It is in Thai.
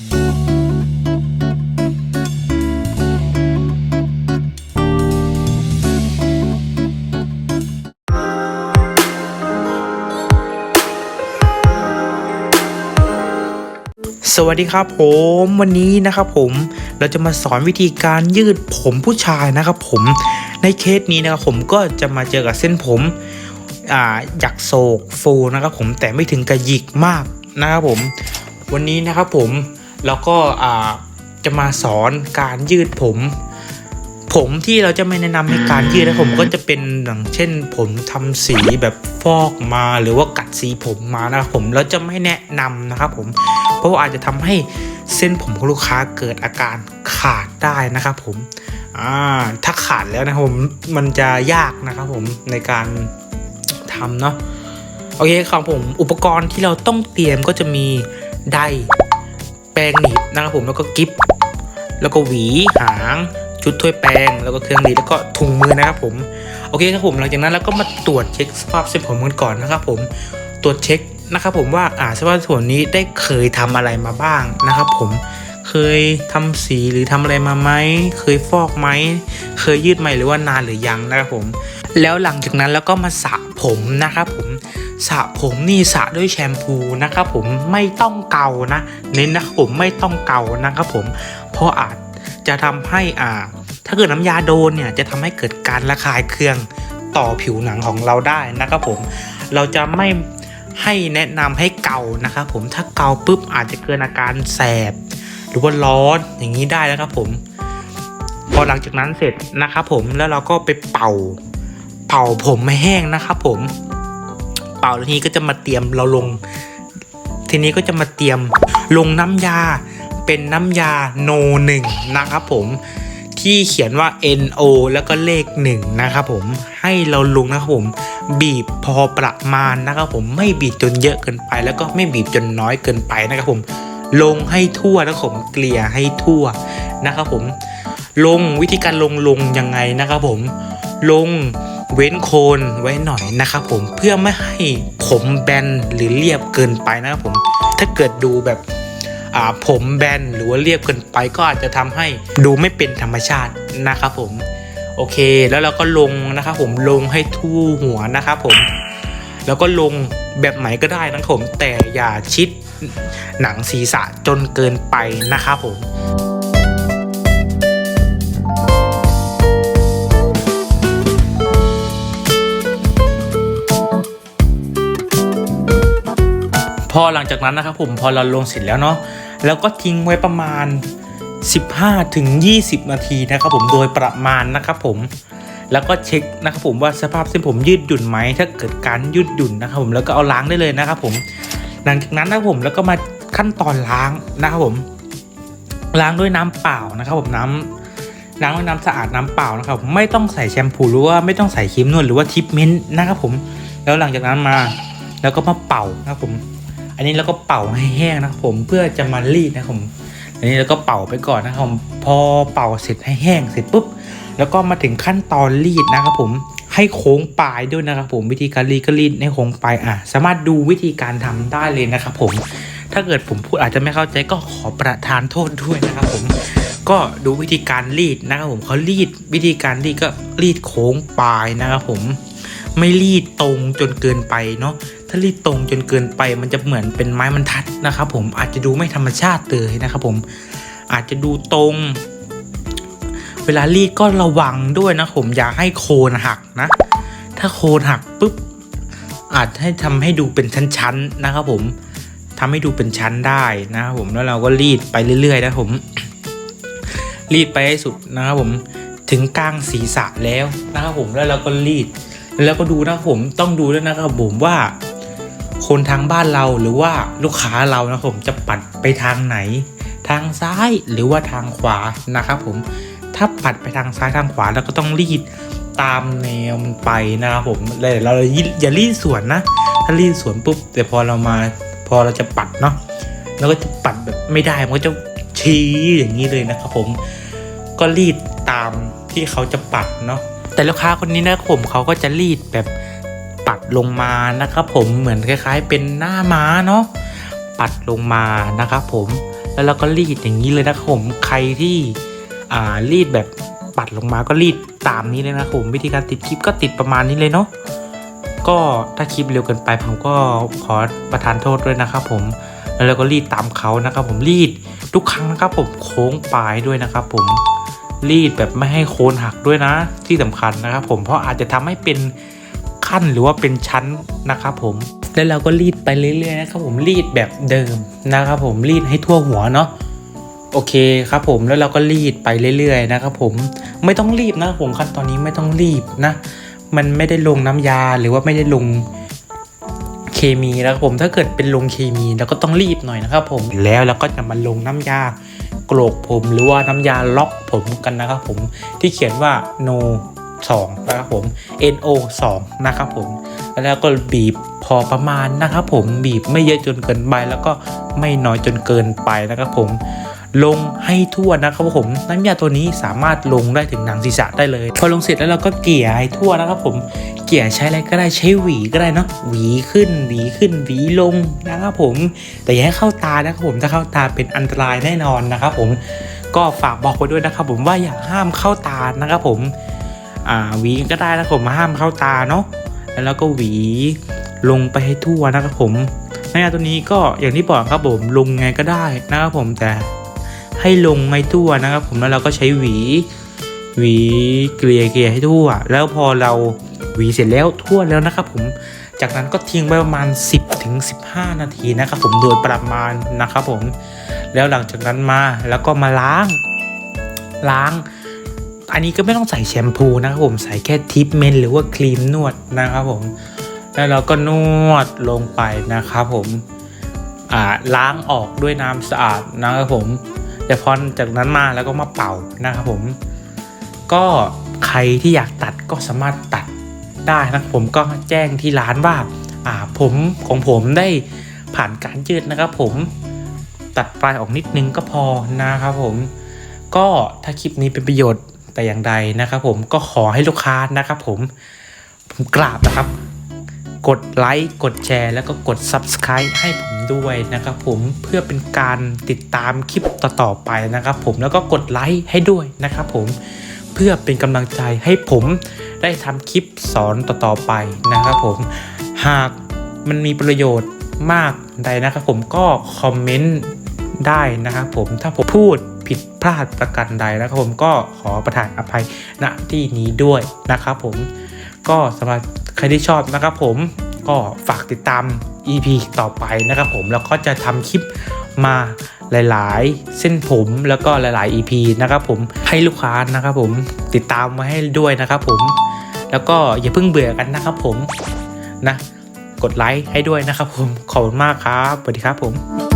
สวัสดีครับผมวันนี้นะครับผมเราจะมาสอนวิธีการยืดผมผู้ชายนะครับผมในเคสนี้นะครับผมก็จะมาเจอกับเส้นผมอ่าหยักโศกฟูนะครับผมแต่ไม่ถึงกับหยิกมากนะครับผม วันนี้นะครับผม เราก็จะมาสอนการยืดผม ผมที่เราจะไม่แนะนำให้การยืดนะผมก็จะเป็นอย่างเช่น ผมทำสีแบบฟอกมาหรือว่ากัดสีผมมานะครับผมเราจะไม่แนะนำนะครับผมเพราะว่าอาจจะทำให้เส้นผมของลูกค้าเกิดอาการขาดได้นะครับผมถ้าขาดแล้วนะครับผมมันจะยากนะครับผมในการทำเนาะโอเคครับผมอุปกรณ์ที่เราต้องเตรียมก็จะมีได แปรงหนีบนะครับผมแล้วก็กิฟแล้วก็หวีหางชุดถ้วยแปรงแล้วก็เครื่องหนีบแล้วก็ถุงมือนะครับผมโอเคครับผมหลังจากนั้นเราก็มาตรวจเช็คสภาพเส้นผมกันก่อนนะครับผมตรวจเช็คนะครับผมว่าอ่าสภาพส่วนนี้ได้เคยทำอะไรมาบ้างนะครับผมเคยทำสีหรือทำอะไรมาไหมเคยฟอกไหมเคยยืดไหมหรือว่านานหรือยังนะครับผม แล้วหลังจากนั้นแล้วก็มาสระผมนะครับผม สระผมนี่สระด้วยแชมพูนะครับผมไม่ต้องเกานะเน้นนะครับผมไม่ต้องเกานะครับผมเพราะอาจจะทำให้อ่า ถ้าเกิดน้ำยาโดนเนี่ยจะทำให้เกิดการระคายเคืองต่อผิวหนังของเราได้นะครับผม เราจะไม่ให้แนะนำให้เกานะครับผมถ้าเกาปุ๊บอาจจะเกิดอาการแสบ หรือว่าร้อนอย่างนี้ได้นะครับผม พอหลังจากนั้นเสร็จนะครับผมแล้วเราก็ไปเป่า เป่าผมไม่แห้งนะครับผม เป่าแล้วทีนี้ก็จะมาเตรียมเราลง ทีนี้ก็จะมาเตรียมลงน้ำยาเป็นน้ำยาโนหนึ่งนะครับผมที่เขียนว่า NO แล้วก็เลข1นะครับผมให้เราลงนะครับผมบีบพอประมาณนะครับผมไม่บีบจนเยอะเกินไป แล้วก็ไม่บีบจนน้อยเกินไปนะครับผมลงให้ทั่วนะครับผมเกลี่ยให้ทั่วนะครับผมลงวิธีการลงลงยังไงนะครับผมลง เว้นโคนไว้หน่อยนะครับผมเพื่อไม่ให้ผมแบนหรือเรียบเกินไปนะครับผมถ้าเกิดดูแบบอ่าผมแบนหรือว่าเรียบเกินไปก็อาจจะทำให้ดูไม่เป็นธรรมชาตินะครับผมโอเค แล้วเราก็ลงนะครับผมลงให้ทั่วหัวนะครับผม แล้วก็ลงแบบไหนก็ได้นะครับผมแต่อย่าชิดหนังศีรษะจนเกินไปนะครับผม พอหลังจากนั้นนะครับผมพอเราลงเสร็จแล้วเนาะแล้วก็ทิ้งไว้ประมาณ 15ถึง20 นาทีนะครับผมโดยประมาณนะครับผมแล้วก็เช็คนะครับผมว่าสภาพเส้นผมยืดหยุ่นไหมถ้าเกิดการยืดหยุ่นนะครับผมแล้วก็เอาล้างได้เลยนะครับผมหลังจากนั้นนะครับผมแล้วก็มาขั้นตอนล้างนะครับผมล้างด้วยน้ำเปล่านะครับผมน้ำล้างด้วยน้ำสะอาดน้ำเปล่านะครับไม่ต้องใส่แชมพูหรือว่าไม่ต้องใส่ครีมนวดหรือว่าทิปเมนต์นะครับผมแล้วหลังจากนั้นมาแล้วก็มาเป่านะครับผม อันนี้เราก็เป่าให้แห้งนะผมเพื่อจะมารีดนะผม อันนี้เราก็เป่าไปก่อนนะครับผมพอเป่าเสร็จให้แห้งเสร็จปุ๊บแล้วก็มาถึงขั้นตอนรีดนะครับผมให้โค้งปลายด้วยนะครับผมวิธีการรีดก็รีดให้โค้งปลายอะสามารถดูวิธีการทำได้เลยนะครับผมถ้าเกิดผมพูดอาจจะไม่เข้าใจก็ขอประทานโทษด้วยนะครับผมก็ดูวิธีการรีดนะครับผมเขารีดวิธีการรีดก็รีดโค้งปลายนะครับผมไม่รีดตรงจนเกินไปเนาะ ถ้ารีดตรงจนเกินไปมันจะเหมือนเป็นไม้บรรทัดนะครับ ผมอาจจะดูไม่ธรรมชาติเลยนะครับผมอาจจะดูตรง เวลารีดก็ระวังด้วยนะผมอย่าให้โคนหักนะ ถ้าโคนหักปุ๊บอาจให้ทำให้ดูเป็นชั้นๆนะครับผมทำให้ดูเป็นชั้นได้นะครับผมแล้วเราก็รีดไปเรื่อยๆนะผม รีดไปให้สุดนะครับผมถึงกลางศีรษะแล้วนะครับผมแล้วเราก็รีด แล้วก็ดูนะครับผมต้องดูด้วยนะครับผมว่า คนทางบ้านเราหรือว่าลูกค้าเรานะครับผมจะปัดไปทางไหน ทางซ้ายหรือว่าทางขวานะครับผมถ้าปัดไปทางซ้ายทางขวาเราก็ต้องรีดตามแนวมันไปนะครับผมเลยเราอย่ารีดสวนนะ ถ้ารีดสวนปุ๊บแต่พอเรามาพอเราจะปัดเนาะเราก็จะปัดแบบไม่ได้มันก็จะชี้อย่างนี้เลยนะครับผมก็รีดตามที่เขาจะปัดเนาะแต่ลูกค้าคนนี้นะผมเขาก็จะรีดแบบ ปัดลงมานะครับผมเหมือนคล้าย ๆ เป็นหน้าม้าเนาะปัดลงมานะครับผมแล้วเราก็รีดอย่างนี้เลยนะครับผมใครที่อ่ารีดแบบปัดลงมาก็รีดตามนี้เลยนะครับผมวิธีการติดคลิปก็ติดประมาณนี้เลยเนาะก็ถ้าคลิปเร็วเกินไปผมก็ขอประทานโทษด้วยนะครับผมแล้วเราก็รีดตามเขานะครับผมรีดทุกครั้งนะครับผมโค้งปลายด้วยนะครับผมรีดแบบไม่ให้โคนหักด้วยนะที่สำคัญนะครับผมเพราะอาจจะทำให้เป็น ขั้นหรือว่าเป็นชั้นนะครับผม แล้วเราก็รีดไปเรื่อยๆนะครับผมรีดแบบเดิมนะครับผมรีดให้ทั่วหัวเนาะโอเคครับผมแล้วเราก็รีดไปเรื่อยๆนะครับผมไม่ต้องรีบนะครับผมขั้นตอนนี้ไม่ต้องรีบนะ มันไม่ได้ลงน้ำยาหรือว่าไม่ได้ลงเคมีนะครับผมถ้าเกิดเป็นลงเคมีเราก็ต้องรีบหน่อยนะครับผมแล้วเราก็จะมาลงน้ำยาโกรกผมหรือว่าน้ำยาล็อกผมกันนะครับผมที่เขียนว่า no 2นะครับผม no 2นะครับผม แล้วก็บีบพอประมาณนะครับผมบีบไม่เยอะจนเกินไปแล้วก็ไม่น้อยจนเกินไปนะครับผมลงให้ทั่วนะครับผมน้ำยาตัวนี้สามารถลงได้ถึงหนังศีรษะได้เลย พอลงเสร็จแล้วเราก็เกลี่ยให้ทั่วนะครับผมเกลี่ยใช้อะไรก็ได้ใช้หวีก็ได้เนาะหวีขึ้นหวีขึ้นหวีลงนะครับผม แต่อย่าให้เข้าตานะครับผมถ้าเข้าตาเป็นอันตรายแน่นอนนะครับผมก็ฝากบอกไว้ด้วยนะครับผมว่าอย่าห้ามเข้าตานะครับผม หวีก็ได้นะครับผมห้ามเข้าตาเนาะแล้วเราก็หวีลงไปให้ทั่วนะครับผมน้ำยาตัวนี้ก็อย่างที่บอกครับผมลงไงก็ได้นะครับผมแต่ให้ลงไม่ทั่วนะครับ ผมแล้วเราก็ใช้หวี หวีเกลี่ยเกลี่ยให้ทั่ว แล้วพอเราหวีเสร็จแล้วทั่วแล้วนะครับ ผมจากนั้นก็ทิ้งไว้ประมาณ 10ถึง15 นาทีนะครับ ผมโดยประมาณนะครับผม แล้วหลังจากนั้นมาแล้วก็มาล้าง ล้าง อันนี้ก็ไม่ต้องใส่แชมพูนะครับผมใส่แค่ทิปเมนหรือว่าครีมนวดนะครับผม แล้วเราก็นวดลงไปนะครับผมล้างออกด้วยน้ำสะอาดนะครับผมแต่พอจากนั้นมาแล้วก็มาเป่านะครับผม ก็ใครที่อยากตัดก็สามารถตัดได้นะครับผมก็แจ้งที่ร้านว่าอ่าผมของผมได้ผ่านการยืดนะครับผมตัดปลายออกนิดนึงก็พอนะครับผม ก็ถ้าคลิปนี้เป็นประโยชน์ แต่อย่างใดนะครับผมก็ขอให้ลูกค้านะครับผมผมกราบนะครับ กดไลค์กดแชร์ แล้วก็กด Subscribe ให้ผมด้วยนะครับผมเพื่อเป็นการติดตามคลิปต่อๆไปนะครับผมแล้วก็กดไลค์ให้ด้วยนะครับผมเพื่อเป็นกำลังใจให้ผมได้ทำคลิปสอนต่อๆไปนะครับผมหากมันมีประโยชน์มากใดนะครับผมก็คอมเมนต์ได้นะครับผมถ้าผมพูด ผิดพลาดประการใดนะครับผมก็ขอประทานอภัยณที่นี้ด้วยนะครับผมก็สำหรับใครที่ชอบนะครับผมก็ฝากติดตาม EP ต่อไปนะครับผมแล้วก็จะทำคลิปมาหลายๆ เส้นผมแล้วก็หลาย ๆ EP นะครับผมให้ลูกค้านะครับผมติดตามมาให้ด้วยนะครับผม แล้วก็อย่าเพิ่งเบื่อกันนะครับผมนะกดไลค์ให้ด้วยนะครับผม ขอบคุณมากครับ สวัสดีครับผม